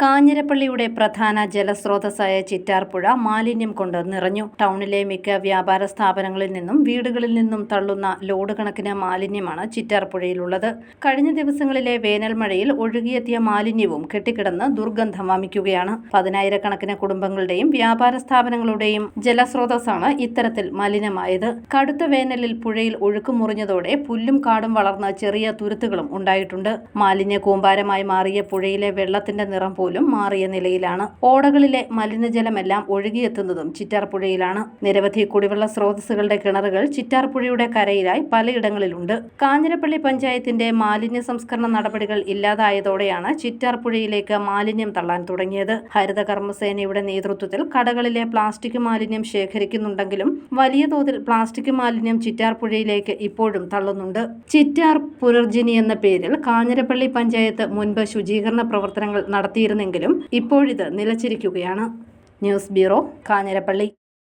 കാഞ്ഞിരപ്പള്ളിയുടെ പ്രധാന ജലസ്രോതസ്സായ ചിറ്റാർപ്പുഴ മാലിന്യം കൊണ്ട് നിറഞ്ഞു. ടൗണിലെ മിക്ക വ്യാപാര സ്ഥാപനങ്ങളിൽ നിന്നും വീടുകളിൽ നിന്നും തള്ളുന്ന ലോഡ് കണക്കിന് മാലിന്യമാണ് ചിറ്റാർപ്പുഴയിലുള്ളത് കഴിഞ്ഞ ദിവസങ്ങളിലെ വേനൽ മഴയിൽ ഒഴുകിയെത്തിയ മാലിന്യവും കെട്ടിക്കിടന്ന് ദുർഗന്ധം വമിക്കുകയാണ്. പതിനായിരക്കണക്കിന് കുടുംബങ്ങളുടെയും വ്യാപാര സ്ഥാപനങ്ങളുടെയും ജലസ്രോതസ്സാണ് ഇത്തരത്തിൽ മലിനമായത്. കടുത്ത വേനലിൽ പുഴയിൽ ഒഴുക്ക് മുറിഞ്ഞതോടെ പുല്ലും കാടും വളർന്ന ചെറിയ തുരുത്തുകളും ഉണ്ടായിട്ടുണ്ട്. മാലിന്യ കൂമ്പാരമായി മാറിയ പുഴയിലെ വെള്ളത്തിന്റെ നിറം പോലും മാറിയ നിലയിലാണ്. ഓടകളിലെ മലിനജലമെല്ലാം ഒഴുകിയെത്തുന്നതും ചിറ്റാർപ്പുഴയിലാണ് നിരവധി കുടിവെള്ള സ്രോതസ്സുകളുടെ കിണറുകൾ ചിറ്റാർപ്പുഴയുടെ കരയിലായി പലയിടങ്ങളിലുണ്ട്. കാഞ്ഞിരപ്പള്ളി പഞ്ചായത്തിന്റെ മാലിന്യ സംസ്കരണ നടപടികൾ ഇല്ലാതായതോടെയാണ് ചിറ്റാർപ്പുഴയിലേക്ക് മാലിന്യം തള്ളാൻ തുടങ്ങിയത്. ഹരിത കർമ്മസേനയുടെ നേതൃത്വത്തിൽ കടകളിലെ പ്ലാസ്റ്റിക് മാലിന്യം ശേഖരിക്കുന്നുണ്ടെങ്കിലും വലിയ തോതിൽ പ്ലാസ്റ്റിക് മാലിന്യം ചിറ്റാർപ്പുഴയിലേക്ക് ഇപ്പോഴും തള്ളുന്നുണ്ട്. ചിറ്റാർ പുനർജനി എന്ന പേരിൽ കാഞ്ഞിരപ്പള്ളി പഞ്ചായത്ത് മുൻപ് ശുചീകരണ പ്രവർത്തനങ്ങൾ നടത്തിയിരുന്നെങ്കിലും ഇപ്പോഴിത് നിലച്ചിരിക്കുകയാണ്. News bureau Kanjirappally.